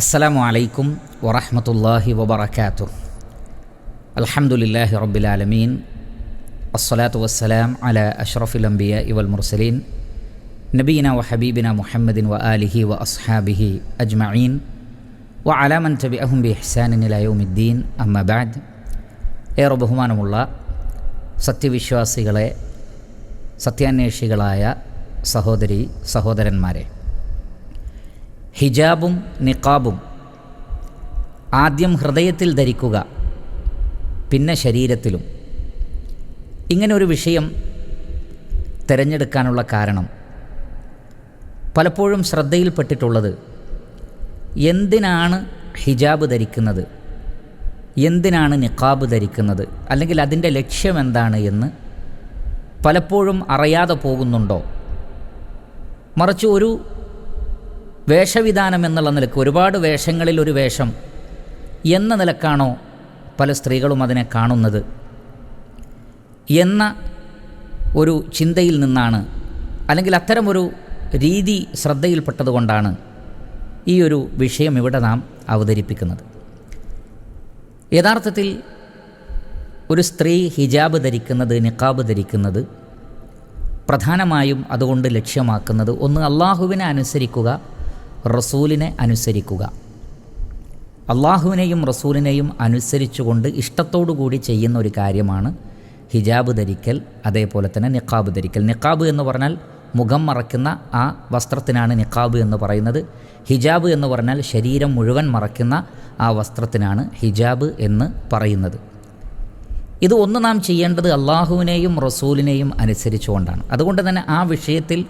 السلام عليكم ورحمة الله وبركاته. الحمد لله رب العالمين الصلاة والسلام على أشرف الأنبياء والمرسلين نبينا وحبيبنا محمد وآله وأصحابه أجمعين وعلى من تبعهم بإحسان إلى يوم الدين أما بعد. يا رب همان الله ستي بشواسي غلاء ستي أنيشي غلايا سهودري سهودرن ماري ഹിജാബും നിക്കാബും ആദ്യം ഹൃദയത്തിൽ ധരിക്കുക പിന്നെ ശരീരത്തിലും. ഇങ്ങനെ ഒരു വിഷയം തിരഞ്ഞെടുക്കാനുള്ള കാരണം. പലപ്പോഴും ശ്രദ്ധയിൽപ്പെട്ടിട്ടുള്ളത് എന്തിനാണ് ഹിജാബ് ധരിക്കുന്നത്? എന്തിനാണ് നിക്കാബ് ധരിക്കുന്നത്? അല്ലെങ്കിൽ അതിന്റെ ലക്ഷ്യം എന്താണ് എന്ന് പലപ്പോഴും അറിയാതെ പോകുന്നുണ്ടോ? മറിച്ച് ഒരു വേഷവിധാനം എന്നുള്ള നിലയ്ക്ക് ഒരുപാട് വേഷങ്ങളിൽ ഒരു വേഷം എന്ന നിലക്കാണോ പല സ്ത്രീകളും അതിനെ കാണുന്നത് എന്ന ഒരു ചിന്തയിൽ നിന്നാണ് അല്ലെങ്കിൽ അത്തരമൊരു രീതി ശ്രദ്ധയിൽപ്പെട്ടതുകൊണ്ടാണ് ഈ ഒരു വിഷയം ഇവിടെ നാം അവതരിപ്പിക്കുന്നത്. യഥാർത്ഥത്തിൽ ഒരു സ്ത്രീ ഹിജാബ് ധരിക്കുന്നത് നിക്കാബ് ധരിക്കുന്നത് പ്രധാനമായും അതുകൊണ്ട് ലക്ഷ്യമാക്കുന്നത് ഒന്ന് അള്ളാഹുവിനെ അനുസരിക്കുക റസൂലിനെ അനുസരിക്കുക. അള്ളാഹുവിനെയും റസൂലിനെയും അനുസരിച്ചുകൊണ്ട് ഇഷ്ടത്തോടു കൂടി ചെയ്യുന്ന ഒരു കാര്യമാണ് ഹിജാബ് ധരിക്കൽ അതേപോലെ തന്നെ നിക്കാബ് ധരിക്കൽ. നിക്കാബ് എന്ന് പറഞ്ഞാൽ മുഖം മറയ്ക്കുന്ന ആ വസ്ത്രത്തിനാണ് നിക്കാബ് എന്ന് പറയുന്നത്. ഹിജാബ് എന്ന് പറഞ്ഞാൽ ശരീരം മുഴുവൻ മറയ്ക്കുന്ന ആ വസ്ത്രത്തിനാണ് ഹിജാബ് എന്ന് പറയുന്നത്. ഇത് ഒന്ന് നാം ചെയ്യേണ്ടത് അള്ളാഹുവിനെയും റസൂലിനെയും അനുസരിച്ചുകൊണ്ടാണ്. അതുകൊണ്ട് തന്നെ ആ വിഷയത്തിൽ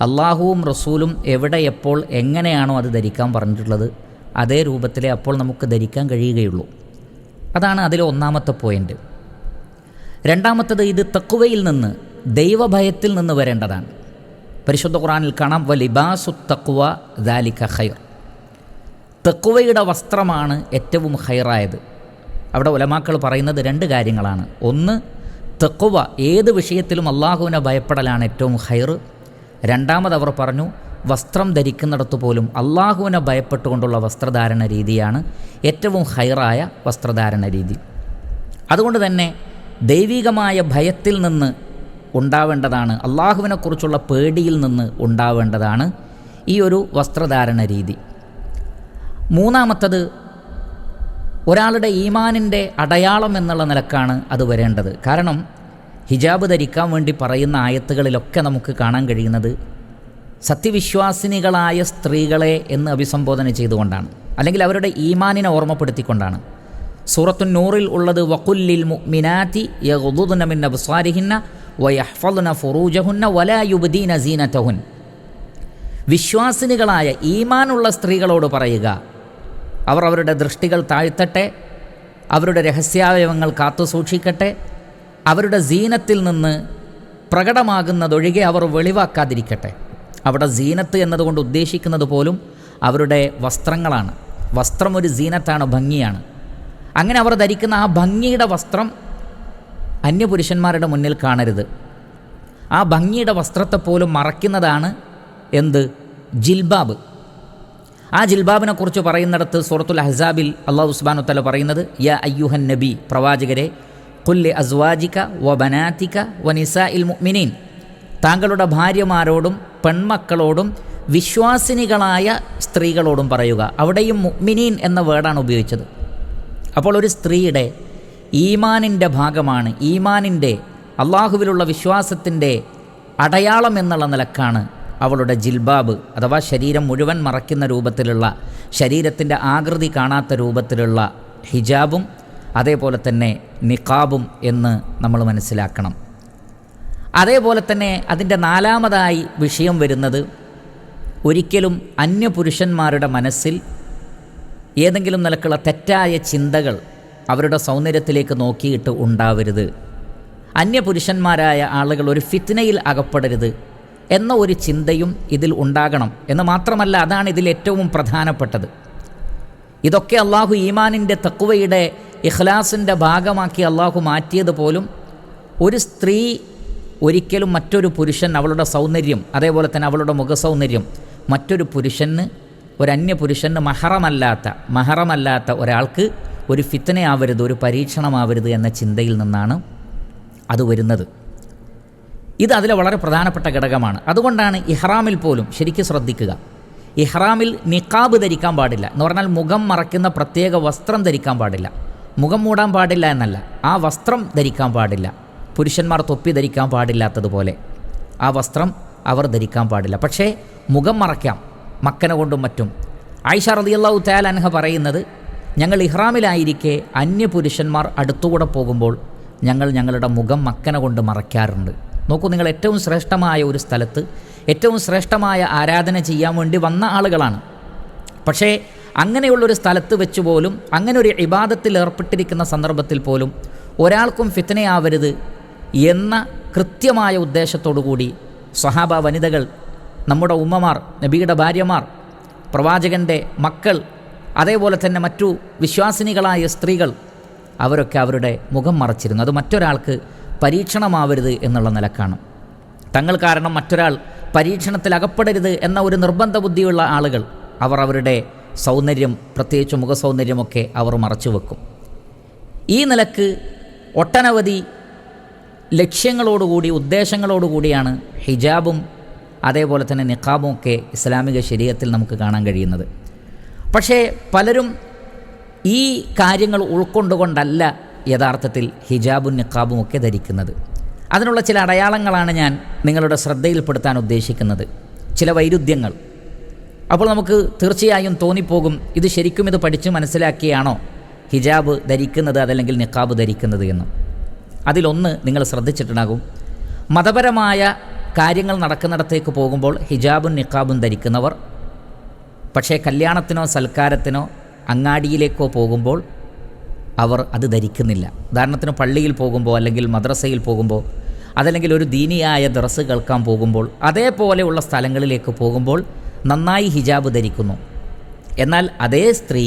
അള്ളാഹുവും റസൂലും എവിടെ എപ്പോൾ എങ്ങനെയാണോ അത് ധരിക്കാൻ പറഞ്ഞിട്ടുള്ളത് അതേ രൂപത്തിലെ അപ്പോൾ നമുക്ക് ധരിക്കാൻ കഴിയുകയുള്ളൂ. അതാണ് അതിലെ ഒന്നാമത്തെ പോയിന്റ് രണ്ടാമത്തത് ഇത് തക്കുവയിൽ നിന്ന് ദൈവഭയത്തിൽ നിന്ന് വരേണ്ടതാണ്. പരിശുദ്ധ ഖുറാനിൽ കാണാം വ ലിബാസു തക്കുവ ദാലിക ഖൈർ. തക്കുവയുടെ വസ്ത്രമാണ് ഏറ്റവും ഹൈറായത് അവിടെ ഉലമാക്കൾ പറയുന്നത് രണ്ട് കാര്യങ്ങളാണ്. ഒന്ന് തെക്കുവ ഏത് വിഷയത്തിലും അള്ളാഹുവിനെ ഭയപ്പെടലാണ് ഏറ്റവും ഹൈർ രണ്ടാമത് അവർ പറഞ്ഞു വസ്ത്രം ധരിക്കുന്നിടത്തു പോലും അള്ളാഹുവിനെ ഭയപ്പെട്ടുകൊണ്ടുള്ള വസ്ത്രധാരണ രീതിയാണ് ഏറ്റവും ഹൈറായ വസ്ത്രധാരണ രീതി. അതുകൊണ്ട് തന്നെ ദൈവികമായ ഭയത്തിൽ നിന്ന് ഉണ്ടാവേണ്ടതാണ് അള്ളാഹുവിനെക്കുറിച്ചുള്ള പേടിയിൽ നിന്ന് ഉണ്ടാവേണ്ടതാണ് ഈ ഒരു വസ്ത്രധാരണ രീതി. മൂന്നാമത്തത് ഒരാളുടെ ഈമാനിന്റെ അടയാളം എന്നുള്ള നിലക്കാണ് അത് വരേണ്ടത്. കാരണം ഹിജാബ് ധരിക്കാൻ വേണ്ടി പറയുന്ന ആയത്തുകളിലൊക്കെ നമുക്ക് കാണാൻ കഴിയുന്നത് സത്യവിശ്വാസിനികളായ സ്ത്രീകളെ എന്ന് അഭിസംബോധന ചെയ്തുകൊണ്ടാണ്. അല്ലെങ്കിൽ അവരുടെ ഈമാനിനെ ഓർമ്മപ്പെടുത്തിക്കൊണ്ടാണ്. സൂറത്തു നൂറിൽ ഉള്ളത് വക്കുല്ലിൽ മുഅ്മിനാതി യഗ്ദുദ്ന മിൻ അബ്സാരിഹിന്ന വയഹ്ഫദ്ന ഫുറൂജഹുന്ന വലാ യുബ്ദീന സീനതഹുൻ. വിശ്വാസിനികളായ ഈമാനുള്ള സ്ത്രീകളോട് പറയുക അവർ അവരുടെ ദൃഷ്ടികൾ താഴ്ത്തട്ടെ അവരുടെ രഹസ്യാവയവങ്ങൾ കാത്തു സൂക്ഷിക്കട്ടെ അവരുടെ സീനത്തിൽ നിന്ന് പ്രകടമാകുന്നതൊഴികെ അവർ വെളിവാക്കാതിരിക്കട്ടെ. അവിടെ സീനത്ത് എന്നതുകൊണ്ട് ഉദ്ദേശിക്കുന്നത് പോലും അവരുടെ വസ്ത്രങ്ങളാണ്. വസ്ത്രം ഒരു സീനത്താണ് ഭംഗിയാണ്. അങ്ങനെ അവർ ധരിക്കുന്ന ആ ഭംഗിയുടെ വസ്ത്രം അന്യപുരുഷന്മാരുടെ മുന്നിൽ കാണരുത്. ആ ഭംഗിയുടെ വസ്ത്രത്തെ പോലും മറയ്ക്കുന്നതാണ് എന്ത്? ജിൽബാബ്. ആ ജിൽബാബിനെക്കുറിച്ച് പറയുന്നിടത്ത് സൂറത്തുൽ അഹ്സാബിൽ അള്ളാഹു ഉസ്ബാനു തല പറയുന്നത് യ അയ്യുഹൻ നബി പ്രവാചകരെ കുല്ലെ അസ്വാജിക വ ബനാത്തിക വ നിസ ഇൽ മുഅ്മിനീൻ. താങ്കളുടെ ഭാര്യമാരോടും പെൺമക്കളോടും വിശ്വാസിനികളായ സ്ത്രീകളോടും പറയുക അവിടെയും മുഅ്മിനീൻ എന്ന വേർഡാണ് ഉപയോഗിച്ചത്. അപ്പോൾ ഒരു സ്ത്രീയുടെ ഈമാനിന്റെ ഭാഗമാണ് ഈമാനിന്റെ അള്ളാഹുവിലുള്ള വിശ്വാസത്തിന്റെ അടയാളം എന്നുള്ള നിലക്കാണ് അവളുടെ ജിൽബാബ് അഥവാ ശരീരം മുഴുവൻ മറയ്ക്കുന്ന രൂപത്തിലുള്ള ശരീരത്തിന്റെ ആകൃതി കാണാത്ത രൂപത്തിലുള്ള ഹിജാബും അതേപോലെ തന്നെ നിഖാബും എന്ന് നമ്മൾ മനസ്സിലാക്കണം. അതേപോലെ തന്നെ അതിന്റെ നാലാമതായി വിഷയം വരുന്നത് ഒരിക്കലും അന്യപുരുഷന്മാരുടെ മനസ്സിൽ ഏതെങ്കിലും നിലക്കുള്ള തെറ്റായ ചിന്തകൾ അവരുടെ സൗന്ദര്യത്തിലേക്ക് നോക്കിയിട്ട് ഉണ്ടാവരുത്. അന്യപുരുഷന്മാരായ ആളുകൾ ഒരു ഫിത്നയിൽ അകപ്പെടരുത് എന്ന ഒരു ചിന്തയും ഇതിൽ ഉണ്ടാകണം എന്ന് മാത്രമല്ല അതാണ് ഇതിൽ ഏറ്റവും പ്രധാനപ്പെട്ടത്. ഇതൊക്കെ അള്ളാഹു ഈമാനിന്റെ തക്കുവയുടെ ഇഖ്ലാസിന്റെ ഭാഗമാക്കി അള്ളാഹു മാറ്റിയത് പോലും ഒരു സ്ത്രീ ഒരിക്കലും മറ്റൊരു പുരുഷൻ അവളുടെ സൗന്ദര്യം അതേപോലെ തന്നെ അവളുടെ മുഖസൗന്ദര്യം മറ്റൊരു പുരുഷന് ഒരു അന്യ പുരുഷന് മഹറമല്ലാത്ത മഹറമല്ലാത്ത ഒരാൾക്ക് ഒരു ഫിത്തനയാവരുത് ഒരു പരീക്ഷണമാവരുത് എന്ന ചിന്തയിൽ നിന്നാണ് അത് വരുന്നത്. ഇത് അതിലെ വളരെ പ്രധാനപ്പെട്ട ഘടകമാണ്. അതുകൊണ്ടാണ് ഇഹ്റാമിൽ പോലും ശരിക്കും ശ്രദ്ധിക്കുക. ഇഹ്റാമിൽ നിക്കാബ് ധരിക്കാൻ പാടില്ല. എന്ന് പറഞ്ഞാൽ മുഖം മറയ്ക്കുന്ന പ്രത്യേക വസ്ത്രം ധരിക്കാൻ പാടില്ല. മുഖം മൂടാൻ പാടില്ല എന്നല്ല. ആ വസ്ത്രം ധരിക്കാൻ പാടില്ല. പുരുഷന്മാർ തൊപ്പി ധരിക്കാൻ പാടില്ലാത്തതുപോലെ ആ വസ്ത്രം അവർ ധരിക്കാൻ പാടില്ല. പക്ഷേ മുഖം മറയ്ക്കാം. മക്കനെ കൊണ്ടും മറ്റും. ആയിഷ റളിയല്ലാഹു തആല അൻഹ പറയുന്നത് ഞങ്ങൾ ഇഹ്റാമിലായിരിക്കെ അന്യ പുരുഷന്മാർ അടുത്തുകൂടെ പോകുമ്പോൾ ഞങ്ങൾ ഞങ്ങളുടെ മുഖം മക്കനെ കൊണ്ട് മറയ്ക്കാറുണ്ട്. നോക്കൂ നിങ്ങൾ ഏറ്റവും ശ്രേഷ്ഠമായ ഒരു സ്ഥലത്ത് ഏറ്റവും ശ്രേഷ്ഠമായ ആരാധന ചെയ്യാൻ വേണ്ടി വന്ന ആളുകളാണ്. പക്ഷേ അങ്ങനെയുള്ളൊരു സ്ഥലത്ത് വെച്ച് പോലും അങ്ങനെ ഒരു ഇബാദത്തിൽ ഏർപ്പെട്ടിരിക്കുന്ന സന്ദർഭത്തിൽ പോലും ഒരാൾക്കും ഫിത്തനയാവരുത് എന്ന കൃത്യമായ ഉദ്ദേശത്തോടു കൂടി സ്വഹാബ വനിതകൾ നമ്മുടെ ഉമ്മമാർ നബിയുടെ ഭാര്യമാർ പ്രവാചകന്റെ മക്കൾ അതേപോലെ തന്നെ മറ്റു വിശ്വാസിനികളായ സ്ത്രീകൾ അവരൊക്കെ അവരുടെ മുഖം മറച്ചിരുന്നു. അത് മറ്റൊരാൾക്ക് പരീക്ഷണമാവരുത് എന്നുള്ള നിലക്കാണ്. തങ്ങൾ കാരണം മറ്റൊരാൾ പരീക്ഷണത്തിൽ അകപ്പെടരുത് എന്ന ഒരു നിർബന്ധ ബുദ്ധിയുള്ള ആളുകൾ അവർ അവരുടെ സൗന്ദര്യം പ്രത്യേകിച്ച് മുഖസൗന്ദര്യമൊക്കെ അവർ മറച്ചു വെക്കും ഈ നിലയ്ക്ക് ഒട്ടനവധി ലക്ഷ്യങ്ങളോടുകൂടി ഉദ്ദേശങ്ങളോടുകൂടിയാണ് ഹിജാബും അതേപോലെ തന്നെ നിഖാബും ഒക്കെ ഇസ്ലാമിക ശരീരത്തിൽ നമുക്ക് കാണാൻ കഴിയുന്നത്. പക്ഷേ പലരും ഈ കാര്യങ്ങൾ ഉൾക്കൊണ്ടുകൊണ്ടല്ല യഥാർത്ഥത്തിൽ ഹിജാബും നിക്കാബും ഒക്കെ ധരിക്കുന്നത്. അതിനുള്ള ചില അടയാളങ്ങളാണ് ഞാൻ നിങ്ങളുടെ ശ്രദ്ധയിൽപ്പെടുത്താൻ ഉദ്ദേശിക്കുന്നത്. ചില വൈരുദ്ധ്യങ്ങൾ. അപ്പോൾ നമുക്ക് തീർച്ചയായും തോന്നിപ്പോകും ഇത് ശരിക്കും ഇത് പഠിച്ച് മനസ്സിലാക്കിയാണോ ഹിജാബ് ധരിക്കുന്നത് അതല്ലെങ്കിൽ നിക്കാബ് ധരിക്കുന്നത് എന്ന്. അതിലൊന്ന് നിങ്ങൾ ശ്രദ്ധിച്ചിട്ടുണ്ടാകും. മതപരമായ കാര്യങ്ങൾ നടക്കുന്നിടത്തേക്ക് പോകുമ്പോൾ ഹിജാബും നിക്കാബും ധരിക്കുന്നവർ പക്ഷേ കല്യാണത്തിനോ സൽക്കാരത്തിനോ അങ്ങാടിയിലേക്കോ പോകുമ്പോൾ അവർ അത് ധരിക്കുന്നില്ല. ഉദാഹരണത്തിന് പള്ളിയിൽ പോകുമ്പോൾ അല്ലെങ്കിൽ മദ്രസയിൽ പോകുമ്പോൾ അതല്ലെങ്കിൽ ഒരു ദീനിയായ ഡ്രസ്സ് കേൾക്കാൻ പോകുമ്പോൾ അതേപോലെയുള്ള സ്ഥലങ്ങളിലേക്ക് പോകുമ്പോൾ നന്നായി ഹിജാബ് ധരിക്കുന്നു. എന്നാൽ അതേ സ്ത്രീ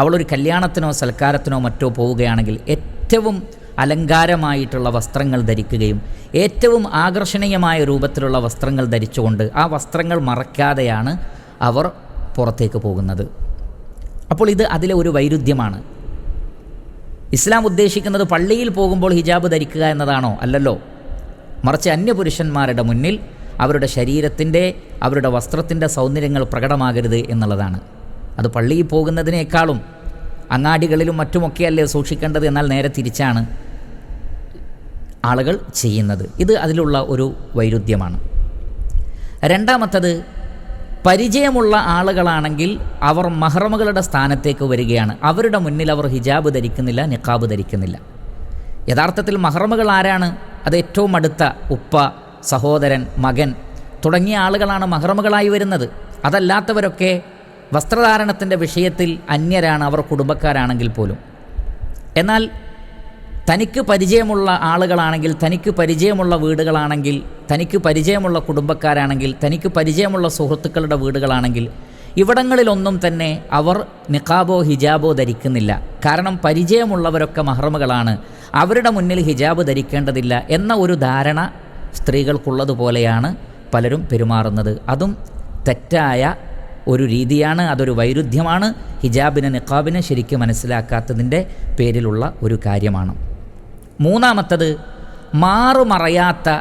അവളൊരു കല്യാണത്തിനോ സൽക്കാരത്തിനോ മറ്റോ പോവുകയാണെങ്കിൽ ഏറ്റവും അലങ്കാരമായിട്ടുള്ള വസ്ത്രങ്ങൾ ധരിക്കുകയും ഏറ്റവും ആകർഷണീയമായ രൂപത്തിലുള്ള വസ്ത്രങ്ങൾ ധരിച്ചുകൊണ്ട് ആ വസ്ത്രങ്ങൾ മറക്കാതെയാണ് അവർ പുറത്തേക്ക് പോകുന്നത്. അപ്പോൾ ഇത് അതിലെ ഒരു വൈരുദ്ധ്യമാണ്. ഇസ്ലാം ഉദ്ദേശിക്കുന്നത് പള്ളിയിൽ പോകുമ്പോൾ ഹിജാബ് ധരിക്കുക എന്നതാണോ? അല്ലല്ലോ. മറിച്ച് അന്യപുരുഷന്മാരുടെ മുന്നിൽ അവരുടെ ശരീരത്തിന്റെ അവരുടെ വസ്ത്രത്തിന്റെ സൗന്ദര്യങ്ങൾ പ്രകടമാകരുത് എന്നുള്ളതാണ്. അത് പള്ളിയിൽ പോകുന്നതിനേക്കാളും അങ്ങാടികളിലും മറ്റുമൊക്കെയല്ലേ സൂക്ഷിക്കേണ്ടത് എന്നാൽ നേരെ തിരിച്ചാണ് ആളുകൾ ചെയ്യുന്നത്. ഇത് അതിലുള്ള ഒരു വൈരുദ്ധ്യമാണ്. രണ്ടാമത്തത് പരിചയമുള്ള ആളുകളാണെങ്കിൽ അവർ മഹ്റമുകളുടെ സ്ഥാനത്തേക്ക് വരികയാണ്. അവരുടെ മുന്നിൽ അവർ ഹിജാബ് ധരിക്കുന്നില്ല നിഖാബ് ധരിക്കുന്നില്ല. യഥാർത്ഥത്തിൽ മഹ്റമുകൾ ആരാണ്? അത് ഏറ്റവും അടുത്ത ഉപ്പ സഹോദരൻ മകൻ തുടങ്ങിയ ആളുകളാണ് മഹ്റമുകളായി വരുന്നത്. അതല്ലാത്തവരൊക്കെ വസ്ത്രധാരണത്തിന്റെ വിഷയത്തിൽ അന്യരാണ് അവർ കുടുംബക്കാരാണെങ്കിൽ പോലും. എന്നാൽ തനിക്ക് പരിചയമുള്ള ആളുകളാണെങ്കിൽ തനിക്ക് പരിചയമുള്ള വീടുകളാണെങ്കിൽ തനിക്ക് പരിചയമുള്ള കുടുംബക്കാരാണെങ്കിൽ തനിക്ക് പരിചയമുള്ള സുഹൃത്തുക്കളുടെ വീടുകളാണെങ്കിൽ ഇവിടങ്ങളിലൊന്നും തന്നെ അവർ നിഖാബോ ഹിജാബോ ധരിക്കുന്നില്ല. കാരണം പരിചയമുള്ളവരൊക്കെ മഹ്റമുകളാണ്. അവരുടെ മുന്നിൽ ഹിജാബ് ധരിക്കേണ്ടതില്ല എന്ന ഒരു ധാരണ സ്ത്രീകൾക്കുള്ളതുപോലെയാണ് പലരും പെരുമാറുന്നത്. അതും തെറ്റായ ഒരു രീതിയാണ് അതൊരു വൈരുദ്ധ്യമാണ്. ഹിജാബിനെ നിഖാബിനെ ശരിക്കും മനസ്സിലാക്കാത്തതിന്റെ പേരിലുള്ള ഒരു കാര്യമാണ്. മൂന്നാമത്തത് മാറുമറയാത്ത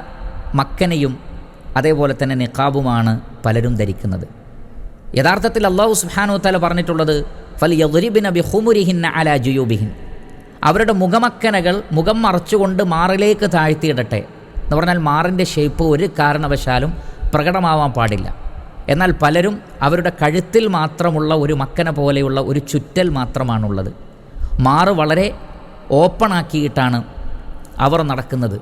മക്കനയും അതേപോലെ തന്നെ നിഖാബുമാണ് പലരും ധരിക്കുന്നത്. യഥാർത്ഥത്തിൽ അള്ളാഹു സുഹാനു തല പറഞ്ഞിട്ടുള്ളത് ഫൽ യദുരിബിൻ ബി ഹുമുരിഹിൻ അല ജുയൂബിഹിൻ. അവരുടെ മുഖമക്കനകൾ മുഖം മറച്ചുകൊണ്ട് മാറിലേക്ക് താഴ്ത്തിയിടട്ടെ എന്ന് പറഞ്ഞാൽ മാറിന്റെ ഷേപ്പ് ഒരു കാരണവശാലും പ്രകടമാവാൻ പാടില്ല. എന്നാൽ പലരും അവരുടെ കഴുത്തിൽ മാത്രമുള്ള ഒരു മക്കന പോലെയുള്ള ഒരു ചുറ്റൽ മാത്രമാണുള്ളത്. മാറ് വളരെ ഓപ്പണാക്കിയിട്ടാണ് അവർ നടക്കുന്നത്.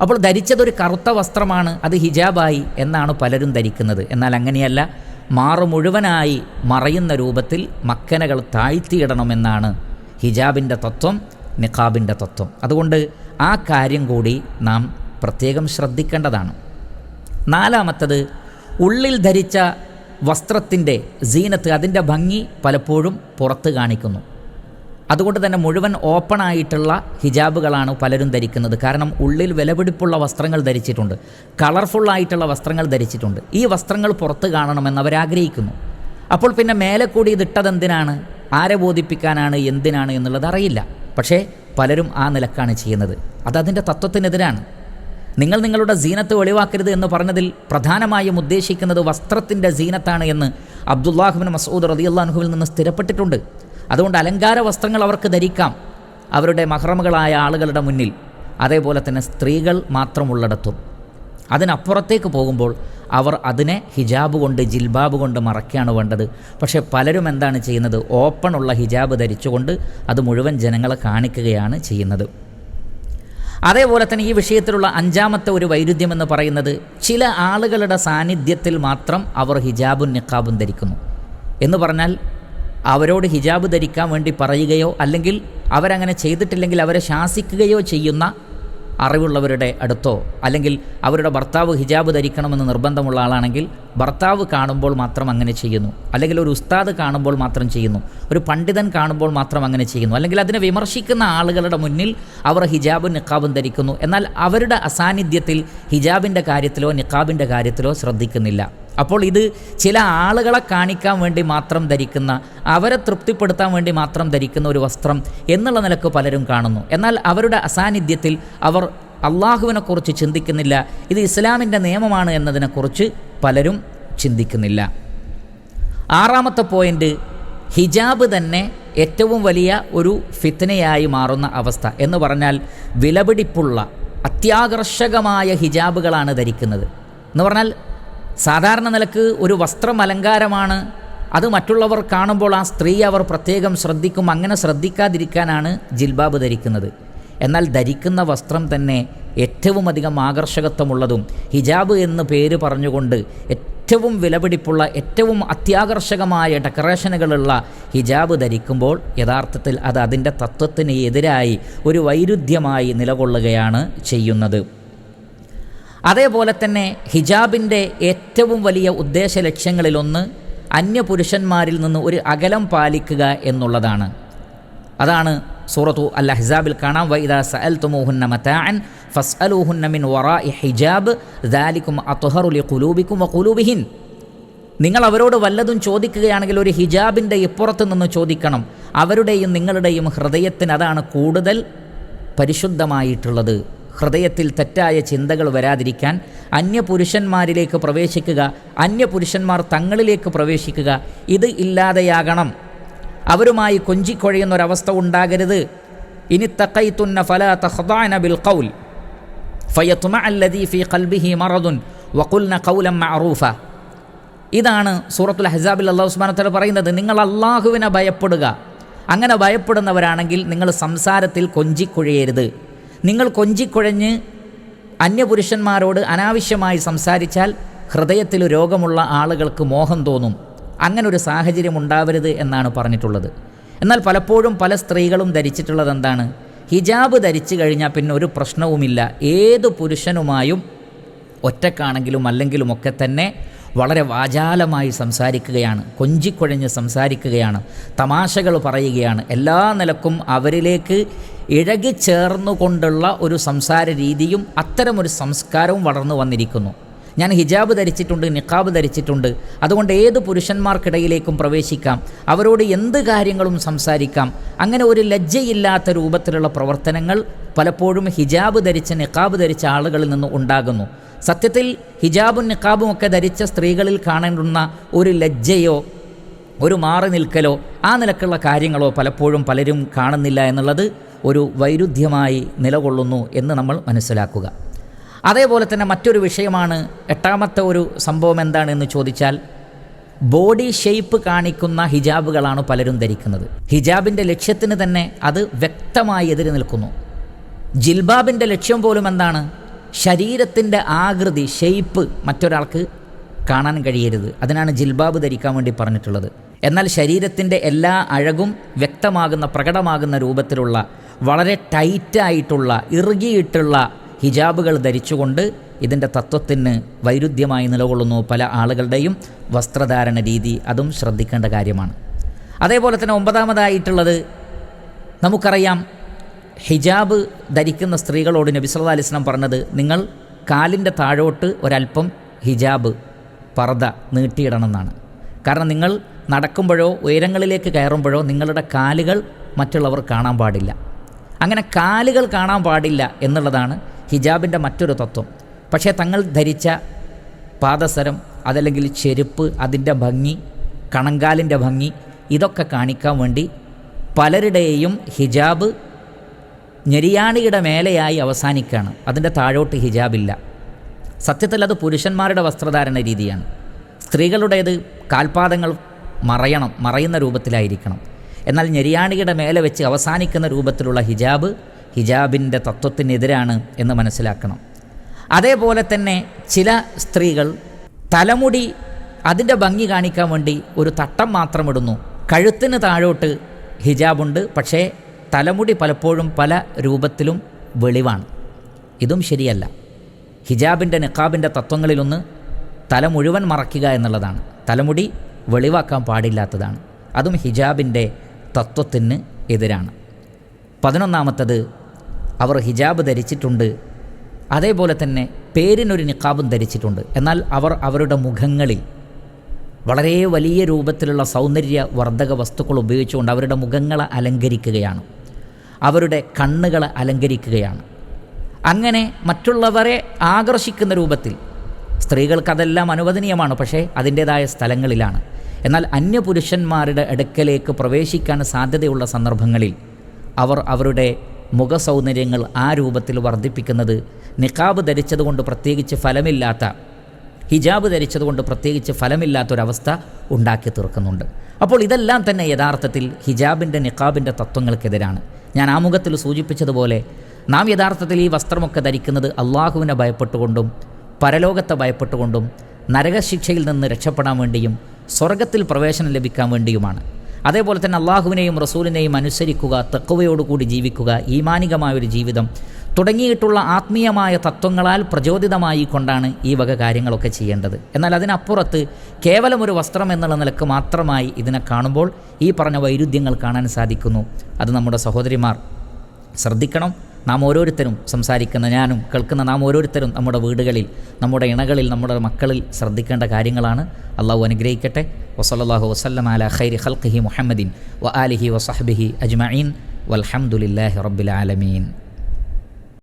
അപ്പോൾ ധരിച്ചതൊരു കറുത്ത വസ്ത്രമാണ് അത് ഹിജാബായി എന്നാണ് പലരും ധരിക്കുന്നത്. എന്നാൽ അങ്ങനെയല്ല മാറു മുഴുവനായി മറയുന്ന രൂപത്തിൽ മക്കനകൾ താഴ്ത്തിയിടണമെന്നാണ് ഹിജാബിന്റെ തത്വം നിഖാബിന്റെ തത്വം. അതുകൊണ്ട് ആ കാര്യം കൂടി നാം പ്രത്യേകം ശ്രദ്ധിക്കേണ്ടതാണ്. നാലാമത്തത് ഉള്ളിൽ ധരിച്ച വസ്ത്രത്തിന്റെ സീനത്ത് അതിന്റെ ഭംഗി പലപ്പോഴും പുറത്ത് കാണിക്കുന്നു. അതുകൊണ്ട് തന്നെ മുഴുവൻ ഓപ്പൺ ആയിട്ടുള്ള ഹിജാബുകളാണ് പലരും ധരിക്കുന്നത്. കാരണം ഉള്ളിൽ വിലപിടിപ്പുള്ള വസ്ത്രങ്ങൾ ധരിച്ചിട്ടുണ്ട്. കളർഫുൾ ആയിട്ടുള്ള വസ്ത്രങ്ങൾ ധരിച്ചിട്ടുണ്ട്. ഈ വസ്ത്രങ്ങൾ പുറത്ത് കാണണമെന്ന് അവരാഗ്രഹിക്കുന്നു അപ്പോൾ പിന്നെ മേലെ കൂടി ഇതിട്ടതെന്തിനാണ് ആരെ ബോധിപ്പിക്കാനാണ്? എന്തിനാണ് എന്നുള്ളത് അറിയില്ല. പക്ഷേ പലരും ആ നിലക്കാണ് ചെയ്യുന്നത്. അതതിന്റെ തത്വത്തിനെതിരാണ്. നിങ്ങൾ നിങ്ങളുടെ സീനത്ത് ഒഴിവാക്കരുത് എന്ന് പറഞ്ഞതിൽ പ്രധാനമായും ഉദ്ദേശിക്കുന്നത് വസ്ത്രത്തിന്റെ സീനത്താണ് എന്ന് അബ്ദുല്ലാഹുബിൻ മസൂദ് റതിയുല്ലാഹുവിൽ നിന്ന് സ്ഥിരപ്പെട്ടിട്ടുണ്ട്. അതുകൊണ്ട് അലങ്കാര വസ്ത്രങ്ങൾ അവർക്ക് ധരിക്കാം. അവരുടെ മഹ്റമുകളായ ആളുകളുടെ മുന്നിൽ. അതേപോലെ തന്നെ സ്ത്രീകൾ മാത്രമുള്ളിടത്തും. അതിനപ്പുറത്തേക്ക് പോകുമ്പോൾ അവർ അതിനെ ഹിജാബ് കൊണ്ട് ജിൽബാബ് കൊണ്ട് മറയ്ക്കുകയാണ് വേണ്ടത്. പക്ഷേ പലരും എന്താണ് ചെയ്യുന്നത്? ഓപ്പണുള്ള ഹിജാബ് ധരിച്ചുകൊണ്ട് അത് മുഴുവൻ ജനങ്ങളെ കാണിക്കുകയാണ് ചെയ്യുന്നത്. അതേപോലെ തന്നെ ഈ വിഷയത്തിലുള്ള അഞ്ചാമത്തെ ഒരു വൈരുദ്ധ്യം എന്ന് പറയുന്നത് ചില ആളുകളുടെ സാന്നിധ്യത്തിൽ മാത്രം അവർ ഹിജാബും നിക്കാബും ധരിക്കുന്നു. എന്ന് പറഞ്ഞാൽ അവരോട് ഹിജാബ് ധരിക്കാൻ വേണ്ടി പറയുകയോ അല്ലെങ്കിൽ അവരങ്ങനെ ചെയ്തിട്ടില്ലെങ്കിൽ അവരെ ശാസിക്കുകയോ ചെയ്യുന്ന അറിവുള്ളവരുടെ അടുത്തോ അല്ലെങ്കിൽ അവരുടെ ഭർത്താവ് ഹിജാബ് ധരിക്കണമെന്ന് നിർബന്ധമുള്ള ആളാണെങ്കിൽ ഭർത്താവ് കാണുമ്പോൾ മാത്രം അങ്ങനെ ചെയ്യുന്നു. അല്ലെങ്കിൽ ഒരു ഉസ്താദ് കാണുമ്പോൾ മാത്രം ചെയ്യുന്നു. ഒരു പണ്ഡിതൻ കാണുമ്പോൾ മാത്രം അങ്ങനെ ചെയ്യുന്നു. അല്ലെങ്കിൽ അതിനെ വിമർശിക്കുന്ന ആളുകളുടെ മുന്നിൽ അവർ ഹിജാബും നിക്കാബും ധരിക്കുന്നു. എന്നാൽ അവരുടെ അസാന്നിധ്യത്തിൽ ഹിജാബിന്റെ കാര്യത്തിലോ നിക്കാബിന്റെ കാര്യത്തിലോ ശ്രദ്ധിക്കുന്നില്ല. അപ്പോൾ ഇത് ചില ആളുകളെ കാണിക്കാൻ വേണ്ടി മാത്രം ധരിക്കുന്ന അവരെ തൃപ്തിപ്പെടുത്താൻ വേണ്ടി മാത്രം ധരിക്കുന്ന ഒരു വസ്ത്രം എന്നുള്ള നിലയ്ക്ക് പലരും കാണുന്നു. എന്നാൽ അവരുടെ അസാന്നിധ്യത്തിൽ അവർ അള്ളാഹുവിനെക്കുറിച്ച് ചിന്തിക്കുന്നില്ല. ഇത് ഇസ്ലാമിന്റെ നിയമമാണ് എന്നതിനെക്കുറിച്ച് പലരും ചിന്തിക്കുന്നില്ല. ആറാമത്തെ പോയിന്റ് ഹിജാബ് തന്നെ ഏറ്റവും വലിയ ഒരു ഫിത്തനയായി മാറുന്ന അവസ്ഥ. എന്ന് പറഞ്ഞാൽ വിലപിടിപ്പുള്ള അത്യാകർഷകമായ ഹിജാബുകളാണ് ധരിക്കുന്നത്. എന്ന് പറഞ്ഞാൽ സാധാരണ നിലയ്ക്ക് ഒരു വസ്ത്രം അലങ്കാരമാണ് അത് മറ്റുള്ളവർ കാണുമ്പോൾ ആ സ്ത്രീ അവർ പ്രത്യേകം ശ്രദ്ധിക്കും. അങ്ങനെ ശ്രദ്ധിക്കാതിരിക്കാനാണ് ജിൽബാബ് ധരിക്കുന്നത്. എന്നാൽ ധരിക്കുന്ന വസ്ത്രം തന്നെ ഏറ്റവും അധികം ആകർഷകത്വമുള്ളതും ഹിജാബ് എന്ന് പേര് പറഞ്ഞുകൊണ്ട് ഏറ്റവും വിലപിടിപ്പുള്ള ഏറ്റവും അത്യാകർഷകമായ ഡെക്കറേഷനുകളുള്ള ഹിജാബ് ധരിക്കുമ്പോൾ യഥാർത്ഥത്തിൽ അത് അതിന്റെ തത്വത്തിന് എതിരായി ഒരു വൈരുദ്ധ്യമായി നിലകൊള്ളുകയാണ് ചെയ്യുന്നത്. അതേപോലെ തന്നെ ഹിജാബിന്റെ ഏറ്റവും വലിയ ഉദ്ദേശ ലക്ഷ്യങ്ങളിലൊന്ന് അന്യപുരുഷന്മാരിൽ നിന്ന് ഒരു അകലം പാലിക്കുക എന്നുള്ളതാണ്. അതാണ് സൂറത്തു അൽ അഹ്സാബിൽ കാണാം വൈദ സഅൽ തുമൂഹുന്ന മതാൻ ഫസ് മിൻ വറാഇ ഹിജാബ് ദാലിക്കും അത്തുഹറുലി കുലൂബിക്കും കുലൂബിഹിൻ നിങ്ങൾ അവരോട് വല്ലതും ചോദിക്കുകയാണെങ്കിൽ ഒരു ഹിജാബിന്റെ ഇപ്പുറത്ത് നിന്ന് ചോദിക്കണം. അവരുടെയും നിങ്ങളുടെയും ഹൃദയത്തിന് അതാണ് കൂടുതൽ പരിശുദ്ധമായിട്ടുള്ളത്. ഹൃദയത്തിൽ തെറ്റായ ചിന്തകൾ വരാതിരിക്കാൻ അന്യപുരുഷന്മാരിലേക്ക് പ്രവേശിക്കുക അന്യപുരുഷന്മാർ തങ്ങളിലേക്ക് പ്രവേശിക്കുക ഇത് ഇല്ലാതെയാകണം. അവരുമായി കൊഞ്ചിക്കൊഴയുന്നൊരവസ്ഥ ഉണ്ടാകരുത്. ഇനി തക്കൈത്തുന്ന ഫല തഹ്ദാന ബിൽ കൗൽ ഫയത്തുമ അല്ലദീ ഫി കൽബിഹി മറദുൻ വക്കുൽന കൗലം മറൂഫ ഇതാണ് സൂറത്തുൽ ഹസാബിൽ അള്ളാഹു ഉസ്മാനത്തല പറയുന്നത്. നിങ്ങൾ അള്ളാഹുവിനെ ഭയപ്പെടുക. അങ്ങനെ ഭയപ്പെടുന്നവരാണെങ്കിൽ നിങ്ങൾ സംസാരത്തിൽ കൊഞ്ചിക്കുഴയരുത്. നിങ്ങൾ കൊഞ്ചിക്കുഴഞ്ഞ് അന്യപുരുഷന്മാരോട് അനാവശ്യമായി സംസാരിച്ചാൽ ഹൃദയത്തിൽ രോഗമുള്ള ആളുകൾക്ക് മോഹം തോന്നും. അങ്ങനെ ഒരു സാഹചര്യം ഉണ്ടാവരുത് എന്നാണ് പറഞ്ഞിട്ടുള്ളത്. എന്നാൽ പലപ്പോഴും പല സ്ത്രീകളും ധരിച്ചിട്ടുള്ളത് എന്താണ്? ഹിജാബ് ധരിച്ചു കഴിഞ്ഞാൽ പിന്നെ ഒരു പ്രശ്നവുമില്ല. ഏത് പുരുഷനുമായും ഒറ്റക്കാണെങ്കിലും അല്ലെങ്കിലും ഒക്കെ തന്നെ വളരെ വാചാലമായി സംസാരിക്കുകയാണ്. കൊഞ്ചിക്കുഴഞ്ഞ് സംസാരിക്കുകയാണ്. തമാശകൾ പറയുകയാണ്. എല്ലാ നിലക്കും അവരിലേക്ക് ഇഴകി ചേർന്നുകൊണ്ടുള്ള ഒരു സംസാര രീതിയും അത്തരമൊരു സംസ്കാരവും വളർന്നു വന്നിരിക്കുന്നു. ഞാൻ ഹിജാബ് ധരിച്ചിട്ടുണ്ട് നിക്കാബ് ധരിച്ചിട്ടുണ്ട്. അതുകൊണ്ട് ഏത് പുരുഷന്മാർക്കിടയിലേക്കും പ്രവേശിക്കാം. അവരോട് എന്ത് കാര്യങ്ങളും സംസാരിക്കാം. അങ്ങനെ ഒരു ലജ്ജയില്ലാത്ത രൂപത്തിലുള്ള പ്രവർത്തനങ്ങൾ പലപ്പോഴും ഹിജാബ് ധരിച്ച് നിക്കാബ് ധരിച്ച ആളുകളിൽ നിന്ന് ഉണ്ടാകുന്നു. സത്യത്തിൽ ഹിജാബും നിക്കാബും ഒക്കെ ധരിച്ച സ്ത്രീകളിൽ കാണേണ്ടുന്ന ഒരു ലജ്ജയോ ഒരു മാറി നിൽക്കലോ ആ നിലക്കുള്ള കാര്യങ്ങളോ പലപ്പോഴും പലരും കാണുന്നില്ല എന്നുള്ളത് ഒരു വൈരുദ്ധ്യമായി നിലകൊള്ളുന്നു എന്ന് നമ്മൾ മനസ്സിലാക്കുക. അതേപോലെ തന്നെ മറ്റൊരു വിഷയമാണ് എട്ടാമത്തെ ഒരു സംഭവം എന്താണെന്ന് ചോദിച്ചാൽ ബോഡി ഷേപ്പ് കാണിക്കുന്ന ഹിജാബുകളാണ് പലരും ധരിക്കുന്നത്. ഹിജാബിന്റെ ലക്ഷ്യത്തിന് തന്നെ അത് വ്യക്തമായി എതിര് നിൽക്കുന്നു. ജിൽബാബിന്റെ ലക്ഷ്യം പോലും എന്താണ്? ശരീരത്തിന്റെ ആകൃതി ഷേപ്പ് മറ്റൊരാൾക്ക് കാണാൻ കഴിയരുത്. അതിനാണ് ജിൽബാബ് ധരിക്കാൻ വേണ്ടി പറഞ്ഞിട്ടുള്ളത്. എന്നാൽ ശരീരത്തിന്റെ എല്ലാ അഴകും വ്യക്തമാകുന്ന പ്രകടമാകുന്ന രൂപത്തിലുള്ള വളരെ ടൈറ്റായിട്ടുള്ള ഇറുകിയിട്ടുള്ള ഹിജാബുകൾ ധരിച്ചുകൊണ്ട് ഇതിന്റെ തത്വത്തിന് വൈരുദ്ധ്യമായി നിലകൊള്ളുന്നു പല ആളുകളുടെയും വസ്ത്രധാരണ രീതി. അതും ശ്രദ്ധിക്കേണ്ട കാര്യമാണ്. അതേപോലെ തന്നെ ഒമ്പതാമതായിട്ടുള്ളത് നമുക്കറിയാം ഹിജാബ് ധരിക്കുന്ന സ്ത്രീകളോട് നബി സല്ലല്ലാഹു അലൈഹി വസല്ലം പറഞ്ഞത് നിങ്ങൾ കാലിന്റെ താഴോട്ട് ഒരല്പം ഹിജാബ് പർദ നീട്ടിയിടണമെന്നാണ്. കാരണം നിങ്ങൾ നടക്കുമ്പോഴോ ഉയരങ്ങളിലേക്ക് കയറുമ്പോഴോ നിങ്ങളുടെ കാലുകൾ മറ്റുള്ളവർ കാണാൻ പാടില്ല. അങ്ങനെ കാലുകൾ കാണാൻ പാടില്ല എന്നുള്ളതാണ് ഹിജാബിന്റെ മറ്റൊരു തത്വം. പക്ഷേ തങ്ങൾ ധരിച്ച പാദസരം അതല്ലെങ്കിൽ ചെരുപ്പ് അതിന്റെ ഭംഗി കണങ്കാലിന്റെ ഭംഗി ഇതൊക്കെ കാണിക്കാൻ വേണ്ടി പലരുടെയും ഹിജാബ് ഞെരിയാണിയുടെ മേലെയായി അവസാനിക്കുകയാണ്. അതിന്റെ താഴോട്ട് ഹിജാബില്ല. സത്യത്തിൽ അത് പുരുഷന്മാരുടെ വസ്ത്രധാരണ രീതിയാണ്. സ്ത്രീകളുടേത് കാൽപാദങ്ങൾ മറയണം മറയുന്ന രൂപത്തിലായിരിക്കണം. എന്നാൽ ഞെരിയാണിയുടെ മേലെ വെച്ച് അവസാനിക്കുന്ന രൂപത്തിലുള്ള ഹിജാബ് ഹിജാബിന്റെ തത്വത്തിനെതിരാണ് എന്ന് മനസ്സിലാക്കണം. അതേപോലെ തന്നെ ചില സ്ത്രീകൾ തലമുടി അതിന്റെ ഭംഗി കാണിക്കാൻ വേണ്ടി ഒരു തട്ടം മാത്രം ഇടുന്നു. കഴുത്തിന് താഴോട്ട് ഹിജാബുണ്ട് പക്ഷേ തലമുടി പലപ്പോഴും പല രൂപത്തിലും വെളിവാണ്. ഇതും ശരിയല്ല. ഹിജാബിന്റെ നിക്കാബിന്റെ തത്വങ്ങളിലൊന്ന് തല മുഴുവൻ മറയ്ക്കുക എന്നുള്ളതാണ്. തലമുടി വെളിവാക്കാൻ പാടില്ലാത്തതാണ്. അതും ഹിജാബിന്റെ തത്വത്തിന് എതിരാണ്. പതിനൊന്നാമത്തത് അവർ ഹിജാബ് ധരിച്ചിട്ടുണ്ട്. അതേപോലെ തന്നെ പേരിനൊരു നിക്കാബും ധരിച്ചിട്ടുണ്ട്. എന്നാൽ അവർ അവരുടെ മുഖങ്ങളിൽ വളരെ വലിയ രൂപത്തിലുള്ള സൗന്ദര്യ വർദ്ധക വസ്തുക്കൾ ഉപയോഗിച്ചുകൊണ്ട് അവരുടെ മുഖങ്ങളെ അലങ്കരിക്കുകയാണ്. അവരുടെ കണ്ണുകളെ അലങ്കരിക്കുകയാണ്. അങ്ങനെ മറ്റുള്ളവരെ ആകർഷിക്കുന്ന രൂപത്തിൽ സ്ത്രീകൾക്ക് അതെല്ലാം അനുവദനീയമാണ് പക്ഷേ അതിന്റേതായ സ്ഥലങ്ങളിലാണ്. എന്നാൽ അന്യപുരുഷന്മാരുടെ അടുക്കലേക്ക് പ്രവേശിക്കാൻ സാധ്യതയുള്ള സന്ദർഭങ്ങളിൽ അവർ അവരുടെ മുഖസൗന്ദര്യങ്ങൾ ആ രൂപത്തിൽ വർദ്ധിപ്പിക്കുന്നത്. നിക്കാബ് ധരിച്ചതുകൊണ്ട് പ്രത്യേകിച്ച് ഫലമില്ലാത്ത ഹിജാബ് ധരിച്ചതുകൊണ്ട് പ്രത്യേകിച്ച് ഫലമില്ലാത്തൊരവസ്ഥ ഉണ്ടാക്കി തീർക്കുന്നുണ്ട്. അപ്പോൾ ഇതെല്ലാം തന്നെ യഥാർത്ഥത്തിൽ ഹിജാബിന്റെ നിക്കാബിന്റെ തത്വങ്ങൾക്കെതിരാണ്. ഞാൻ ആമുഖത്തിൽ സൂചിപ്പിച്ചതുപോലെ നാം യഥാർത്ഥത്തിൽ ഈ വസ്ത്രമൊക്കെ ധരിക്കുന്നത് അള്ളാഹുവിനെ ഭയപ്പെട്ടുകൊണ്ടും പരലോകത്തെ ഭയപ്പെട്ടുകൊണ്ടും നരകശിക്ഷയിൽ നിന്ന് രക്ഷപ്പെടാൻ വേണ്ടിയും സ്വർഗത്തിൽ പ്രവേശനം ലഭിക്കാൻ വേണ്ടിയുമാണ്. അതേപോലെ തന്നെ അള്ളാഹുവിനെയും റസൂലിനെയും അനുസരിക്കുക തെക്കുവയോടുകൂടി ജീവിക്കുക ഈമാനികമായ ഒരു ജീവിതം തുടങ്ങിയിട്ടുള്ള ആത്മീയമായ തത്വങ്ങളാൽ പ്രചോദിതമായി കൊണ്ടാണ് ഈ വക കാര്യങ്ങളൊക്കെ ചെയ്യേണ്ടത്. എന്നാൽ അതിനപ്പുറത്ത് കേവലം ഒരു വസ്ത്രം എന്നുള്ള നിലയ്ക്ക് മാത്രമായി ഇതിനെ കാണുമ്പോൾ ഈ പറഞ്ഞ വൈരുദ്ധ്യങ്ങൾ കാണാൻ സാധിക്കുന്നു. അത് നമ്മുടെ സഹോദരിമാർ ശ്രദ്ധിക്കണം. നാം ഓരോരുത്തരും സംസാരിക്കുന്ന ഞാനും കേൾക്കുന്ന നാം ഓരോരുത്തരും നമ്മുടെ വീടുകളിൽ നമ്മുടെ ഇണകളിൽ നമ്മുടെ മക്കളിൽ ശ്രദ്ധിക്കേണ്ട കാര്യങ്ങളാണ്. അള്ളാഹു അനുഗ്രഹിക്കട്ടെ. വസല്ലാഹു വസ്ലം അല ഖൈരി ഖൽഖിഹി മുഹമ്മദീൻ വ ആലിഹി വസഹബിഹി അജ്മീൻ വൽഹംദുലില്ലാഹി റബ്ബിൽ ആലമീൻ.